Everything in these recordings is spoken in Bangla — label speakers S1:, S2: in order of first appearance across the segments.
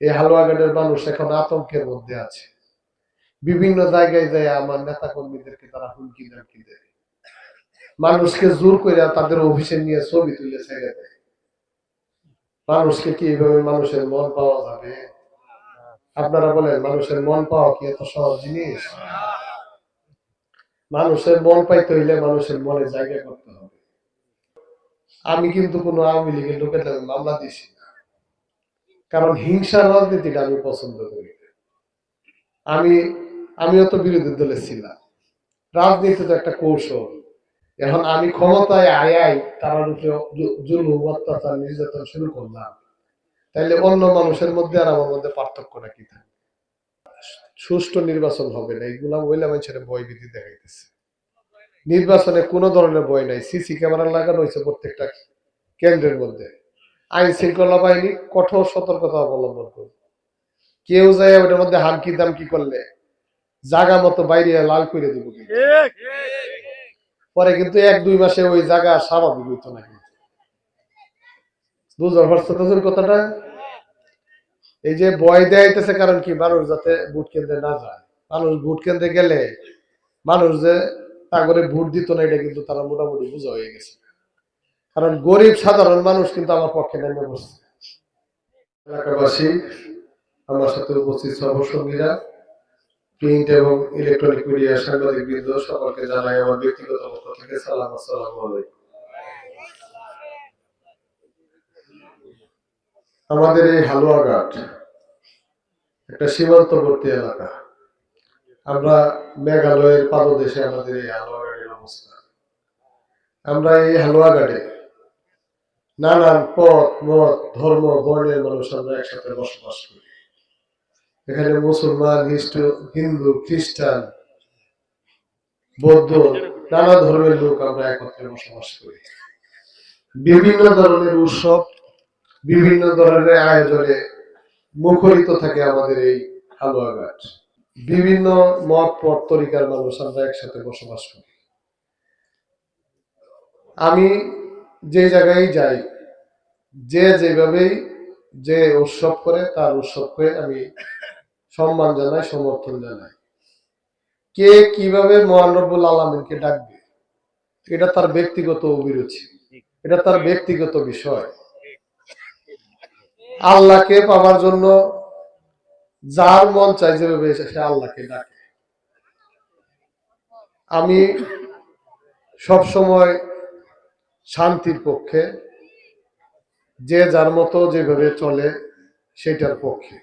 S1: এই হালুয়াঘাটের মানুষ এখন আতঙ্কের মধ্যে আছে। বিভিন্ন জায়গায় যায় আমার নেতা কর্মীদেরকে তারা হুমকি ধামকি দেয়। মানুষকে জোর করে তাদের অফিসে নিয়ে ছবি তুলে ছেড়ে দেয়। মানুষকে কি এইভাবে মানুষের মন পাওয়া যাবে? আপনারা বলেন, মানুষের মন পাওয়া কি এত সহজ জিনিস? মানুষের মন পাইতে হইলে মানুষের মনে জায়গা করতে হবে। আমি কিন্তু কোনো আওয়ামী লীগের লোকের মামলা দিছি না। কারণ হিংসার রাজনীতিটা আমি পছন্দ করি। আমি, আমিও তো বিরোধী দলে ছিলাম। রাজনীতি তো একটা কৌশল। এখন আমি ক্ষমতায় আয় আয় তার উপরে জুলুম, অত্যাচার, নির্যাতন শুরু করলাম। তাইলে অন্য মানুষের মধ্যে আর আমার মধ্যে পার্থক্যটা কি থাকে? সুষ্ঠু নির্বাচন হবে না এইগুলা মহিলা মানুষের ভয় ভীতি দেখাইতেছে। নির্বাচনে কোনো ধরনের বই নাই। সিসি ক্যামেরা লাগানো হয়েছে প্রত্যেকটা কেন্দ্রের মধ্যে। আইন শৃঙ্খলা বাহিনী কঠোর সতর্কতা অবলম্বন করবে। কেউ যায় ওটার মধ্যে হামকি দামকি করলে জাগা মতো বাইরে লাল করে দিব পরে কিন্তু এক দুই মাসে ওই জায়গা স্বাভাবিক হইতো না কিন্তু। পারছ কথাটা? এই যে ভয় দেয়াইতেছে কারণ কি? মানুষ যাতে ভোট কেন্দ্রে না যায়। মানুষ ভোট কেন্দ্রে গেলে মানুষ যে তা করে ভোট দিত না এটা কিন্তু তারা মোটামুটি বোঝা হয়ে গেছে। কারণ গরিব সাধারণ মানুষ কিন্তু আমার পক্ষে নেমে বসছে এলাকাবাসী, আমার সাথে উপস্থিত সহসঙ্গীরা, প্রিন্ট এবং ইলেকট্রনিক মিডিয়া সাংবাদিক বৃন্দ সকলকে জানাই আমার ব্যক্তিগত পক্ষ থেকে সালাম, আসসালাম আমাদের এই হালুয়াঘাট একটা সীমান্তবর্তী এলাকা। আমরা মেঘালয়ের পাদদেশে আমাদের এই হালুয়াঘাটের অবস্থা। আমরা এই হালুয়া হালুয়াঘাটে নানান পথ, মত, ধর্ম, বর্ণের মানুষ আমরা একসাথে বসবাস করি। এখানে মুসলমান হিন্দু হিন্দু, খ্রিস্টান, বৌদ্ধ, নানা ধর্মের লোক আমরা একত্রে বসবাস করি। বিভিন্ন ধরনের উৎসব, বিভিন্ন ধরনের আয়োজনে মুখরিত থাকে আমাদের এই হালুয়াঘাট বিভিন্ন মত, পথ, তরিকার মানুষ আমরা একসাথে বসবাস করি। আমি যে জায়গায় যাই, যে যেভাবেই যে উৎসব করে, তার উৎসবকে আমি সম্মান জানাই, সমর্থন জানাই। কে কীভাবে মহান রব্বুল আলমিনকে ডাকবে, এটা তার ব্যক্তিগত অভিরুচি, এটা তার ব্যক্তিগত বিষয়। আল্লাহকে পাওয়ার জন্য যার মন চাই যেভাবে সে আল্লাহকে ডাকে। আমি সব সময় শান্তির পক্ষে, যে যার মতো যেভাবে চলে সেটার পক্ষে।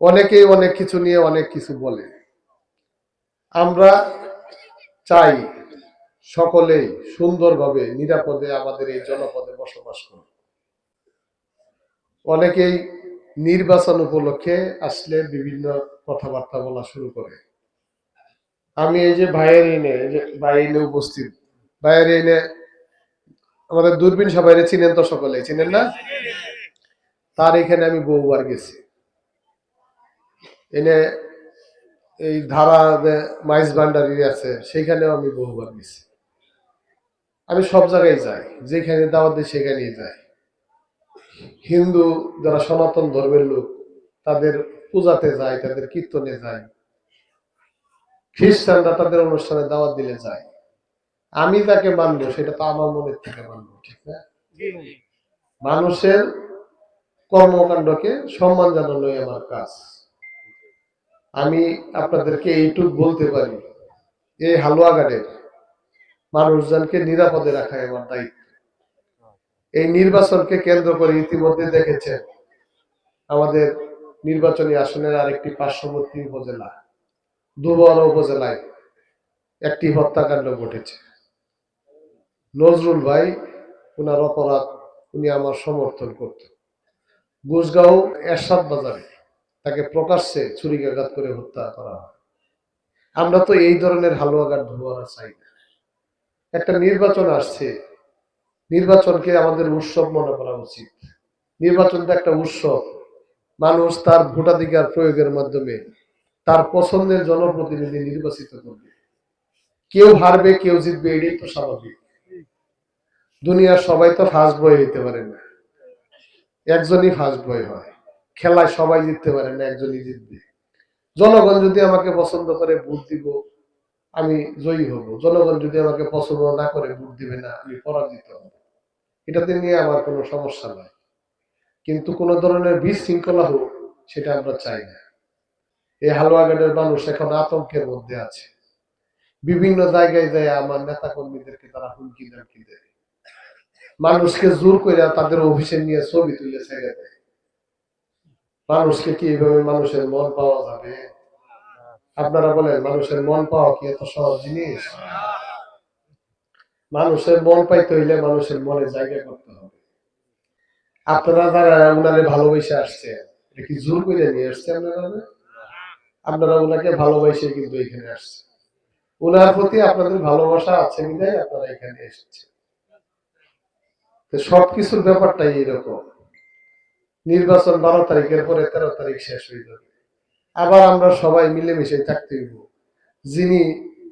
S1: অনেকেই অনেক কিছু নিয়ে অনেক কিছু বলে। আমরা চাই সকলেই সুন্দরভাবে, নিরাপদে আমাদের এই জনপদে বসবাস করুন অনেকেই নির্বাচন উপলক্ষে আসলে বিভিন্ন কথাবার্তা বলা শুরু করে। আমি এই যে ভাইয়ের এনে এনে উপস্থিত, ভাইয়ের এনে আমাদের দূরবীন সবাই চিনেন তো সকলে চিনেন না? তার এখানে আমি বহুবার গেছি। এনে এই ধারা যে মাইজ ভান্ডারি আছে, সেইখানেও আমি বহুবার গেছি। আমি সব জায়গায় যাই, যেখানে দাওয়াত দিই সেখানেই যাই। হিন্দু যারা সনাতন ধর্মের লোক, তাদের পূজাতে যায় তাদের কীর্তনে যায় খ্রিস্টানরা তাদের অনুষ্ঠানে দাওয়াত দিলে যায়। আমি তাকে মানবো সেটা তো আমার মনের থেকে মানবো ঠিক না? মানুষের কর্মকাণ্ডকে সম্মান জানানোই আমার কাজ। আমি আপনাদেরকে এইটুক বলতে পারি এই হালুয়াঘাটের মানুষজনকে নিরাপদে রাখাই আমার দায়িত্ব। এই নির্বাচনকে কেন্দ্র করে ইতিমধ্যে দেখেছেন আমাদের নির্বাচনী আসনের আরেকটি পার্শ্ববর্তী উপজেলা দুবড় উপজেলায় একটি হত্যাকাণ্ড ঘটেছে। নজরুল ভাই ওনার অপরাধ উনি আমার সমর্থন করতেন। গুসগাঁও এরশাদ বাজারে তাকে প্রকাশ্যে ছুরিকাঘাত করে হত্যা করা হয়। আমরা তো এই ধরনের হালুয়াঘাট ধোয়ারা চাই না। একটা নির্বাচন আসছে। নির্বাচনকে আমাদের উৎসব মনে করা উচিত। নির্বাচন তো একটা উৎসব। মানুষ তার ভোটাধিকার প্রয়োগের মাধ্যমে তার পছন্দের জনপ্রতিনিধি নির্বাচিত করবে। কেউ হারবে, কেউ জিতবে, এটাই তো স্বাভাবিক। দুনিয়ার সবাই তো ফার্স্ট বয় হইতে পারে না। একজনই ফার্স্ট বয় হয়। খেলায় সবাই জিততে পারে না, একজনই জিতবে। জনগণ যদি আমাকে পছন্দ করে, ভোট দিব, আমি জয়ী হব। জনগণ যদি আমাকে পছন্দ না করে, ভোট দিবে না, আমি পরাজিত হব। এটাতে নিয়ে আমার কোনো সমস্যা নাই। কিন্তু কোন ধরনের বিশৃঙ্খলা হোক, সেটা আমরা চাই না। এই হালুয়াঘাটের মানুষ এখন আতঙ্কের মধ্যে আছে। বিভিন্ন জায়গায় যায় আমার নেতা কর্মীদেরকে তারা হুমকি দামকি দেয়। মানুষকে জোর করে তাদের অফিসে নিয়ে ছবি তুলে ছেড়ে দেয়। মানুষকে কি এইভাবে মানুষের মন পাওয়া যাবে? আপনারা বলেন, মানুষের মন পাওয়া কি এত সহজ জিনিস? মানুষের মন পাইতে হইলে মানুষের মনে জায়গা করতে হবে। আপনারা যারা উনারে ভালোবেসে আসছে, এটা কি জোর করে নিয়ে আসছে আপনারা? আপনারা উনাকে ভালোবাসে কিন্তু এখানে আসছে। উনার প্রতি আপনাদের ভালোবাসা আছে বিধায় আপনারা এখানে এসেছে সবকিছুর ব্যাপারটাই এরকম। নির্বাচন বারো তারিখের পরে তেরো তারিখ শেষ হয়ে যাবে। আবার আমরা সবাই মিলেমিশে থাকতে হইব। যিনি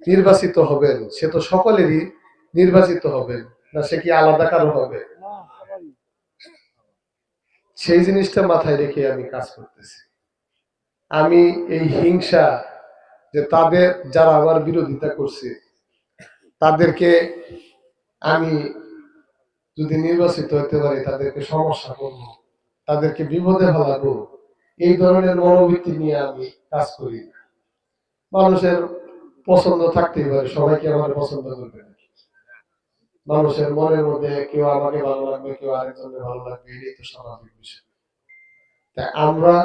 S1: নির্বাচিত হবেন, সে তো সকলেরই নির্বাচিত হবেন, না সে কি আলাদা কারও হবে? সেই জিনিসটা মাথায় রেখে আমি কাজ করতেছি। আমি এই হিংসা যে তাদের, যারা আমার বিরোধিতা করছে, তাদেরকে আমি যদি নির্বাচিত হতে পারি, তাদেরকে সমস্যা করব, তাদেরকে বিপদে ফেলাবো। এই ধরনের মনোবৃত্তি নিয়ে আমি কাজ করি মানুষের পছন্দ থাকতেই পারে সবাইকে আমার পছন্দ করবে? মানুষের মনের মধ্যে কেউ আমাকে ভালো লাগবে, কেউ আরেকজনের ভালো লাগবে, এটাই তো স্বাভাবিক বিষয়। তাই আমরা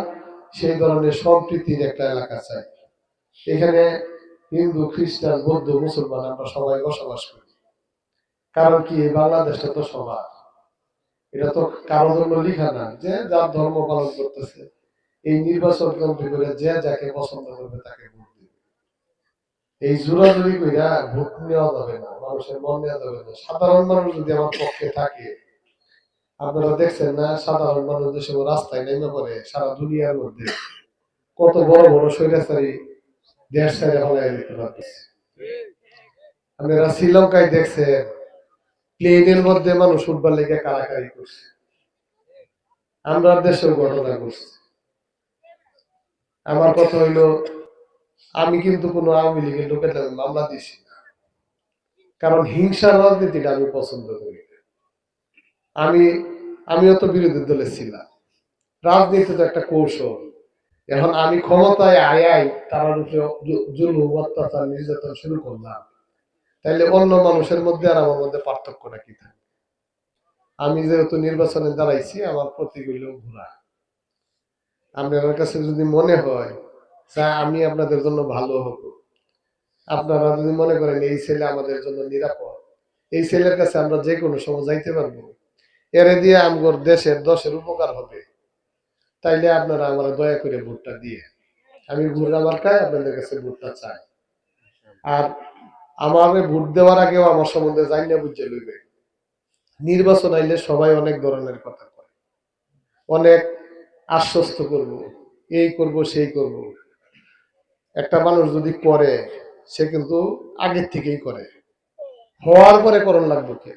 S1: সেই ধরনের সম্প্রীতির একটা এলাকা চাই। এখানে হিন্দু, খ্রিস্টান, বৌদ্ধ, মুসলমান আমরা সবাই বসবাস করি। কারণ কি? এই বাংলাদেশটা তো সবার। এটা তো কারোর জন্য লিখা না, যে যার ধর্ম পালন করতেছে। এই নির্বাচন কেন্দ্র করে যে যাকে পছন্দ করবে তাকে ভোট দিবে। এই জোরাজুরি কইরা ভোট নেওয়া যাবে না, মানুষের মন নেওয়া যাবে না। সাধারণ মানুষ যদি আমার পক্ষে থাকে, আপনারা দেখছেন না, সাধারণ মানুষ যে সময় রাস্তায় নেমে পড়ে সারা দুনিয়ার মধ্যে, কত বড় বড় স্বৈরাচারী দেশ ছেড়ে হলাই দিতে পারতেছে। আপনারা শ্রীলঙ্কায় দেখছেন প্লেনের মধ্যে মানুষ উঠবার লেগে কারাকারি করছে। আমরা দেশেও ঘটনা করছি। আমার কথা হইল, আমি কিন্তু কোনো আওয়ামী লীগের লোকের মামলা দিছি না। কারণ হিংসার রাজনীতিটা আমি পছন্দ করি। আমি, আমিও তো বিরোধী দলে ছিলাম। রাজনীতি তো একটা কৌশল। এখন আমি ক্ষমতায় আয় আয় তার উপরে জুলুম, অত্যাচার, নির্যাতন শুরু করলাম। তাইলে অন্য মানুষের মধ্যে আর আমার মধ্যে পার্থক্যটা কি থাকে? আমি যেহেতু নির্বাচনে দাঁড়াইছি, আমার প্রতীক ঘোরা আপনার কাছে যদি মনে হয় আমি আপনাদের জন্য ভালো হব। আপনারা যদি মনে করেন, এই ছেলে আমাদের জন্য নিরাপদ। এই ছেলের কাছে আমরা যে কোনো সময় যাইতে পারব। এরে দিয়ে আমগর দেশের দশের উপকার হবে। তাইলে আপনারা আমার দয়া করে ভোটটা দিয়ে। আমি ঘুরা মার্কায় আপনাদের কাছে ভোটটা চাই। আর আমার ভোট দেওয়ার আগেও আমার সম্বন্ধে জানি না বুঝে লইবে। নির্বাচন আইলে সবাই অনেক ধরনের কথা কয়। অনেক আশ্বস্ত করব, এই করব, সেই করব। একটা মানুষ যদি করে, সে কিন্তু আগের থেকেই করে। হওয়ার পরে করণ লাগবে কে?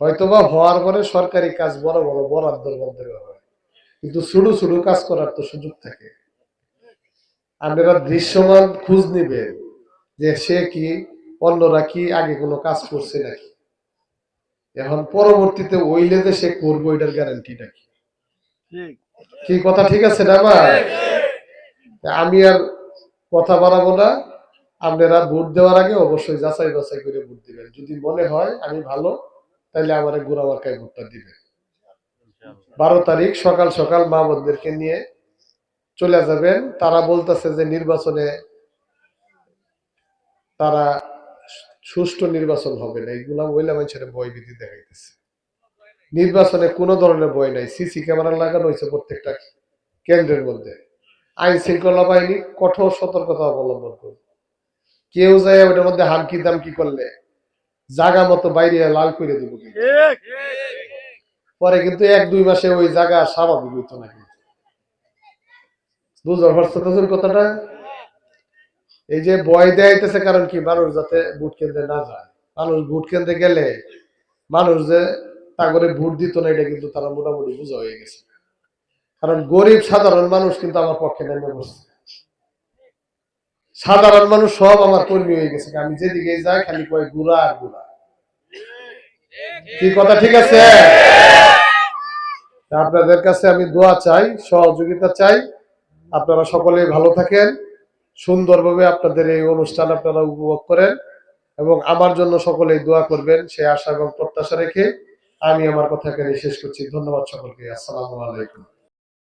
S1: হয়তোবা হওয়ার পরে সরকারি কাজ বড় বড় বরাদ্দর মধ্যে হয় কিন্তু ছোট ছোট কাজ করার তো সুযোগ থাকে। আপনারা দৃশ্যমান খোঁজ নিবেন। যে সে কি অন্যরা কি আগে কোনো কাজ করছে নাকি? এখন পরবর্তীতে ওইলে যে সে করব এটার গ্যারান্টিটা কি? কি কথা ঠিক আছে না ভাই? আমি আর কথা বাড়াবো না। আপনারা ভোট দেওয়ার আগে অবশ্যই যাচাই বাছাই করে ভোট দিবেন। যদি মনে হয় আমি ভালো তাহলে আমার গোড়া মার্কায় ভোটটা দিবেন। বারো তারিখ সকাল সকাল মা বোনদেরকে নিয়ে চলে যাবেন। তারা বলতেছে যে নির্বাচনে তারা সুষ্ঠু নির্বাচন হবে না। এইগুলা মহিলা মানুষের ভয় ভীতি দেখাইতেছে। নির্বাচনে কোনো ধরনের ভয় নাই। সিসি ক্যামেরা লাগানো হয়েছে প্রত্যেকটা কেন্দ্রের মধ্যে। আইন শৃঙ্খলা বাহিনী কঠোর সতর্কতা অবলম্বন করবে। কেউ যায় ওটার মধ্যে হামকি দামকি করলে জাগা মতো বাইরে লাল করে দিব পরে কিন্তু এক, দুই মাসে ওই জায়গা স্বাভাবিক হইতো না কিন্তু। বুঝতে পারছ কথাটা? এই যে ভয় দেয়াইতেছে কারণ কি? মানুষ যাতে ভোট কেন্দ্রে না যায়। মানুষ ভোট কেন্দ্রে গেলে মানুষ যে তা করে ভোট দিত না, এটা কিন্তু তারা মোটামুটি বোঝা হয়ে গেছে। কারণ গরিব, সাধারণ মানুষ কিন্তু আমার পক্ষে নেমে বসছে সাধারণ মানুষ সব আমার কর্মী হয়ে গেছে। আমি যেদিকে যাই, খালি কয় গুড়া আর গুড়া। কি কথা, ঠিক আছে? আপনাদের কাছে আমি দোয়া চাই, সহযোগিতা চাই। আপনারা সকলেই ভালো থাকেন। সুন্দরভাবে আপনাদের এই অনুষ্ঠান আপনারা উপভোগ করেন এবং আমার জন্য সকলেই দোয়া করবেন, সেই আশা এবং প্রত্যাশা রেখে আমি আমার কথা এখানে শেষ করছি। ধন্যবাদ সকলকে। আসসালামু আলাইকুম।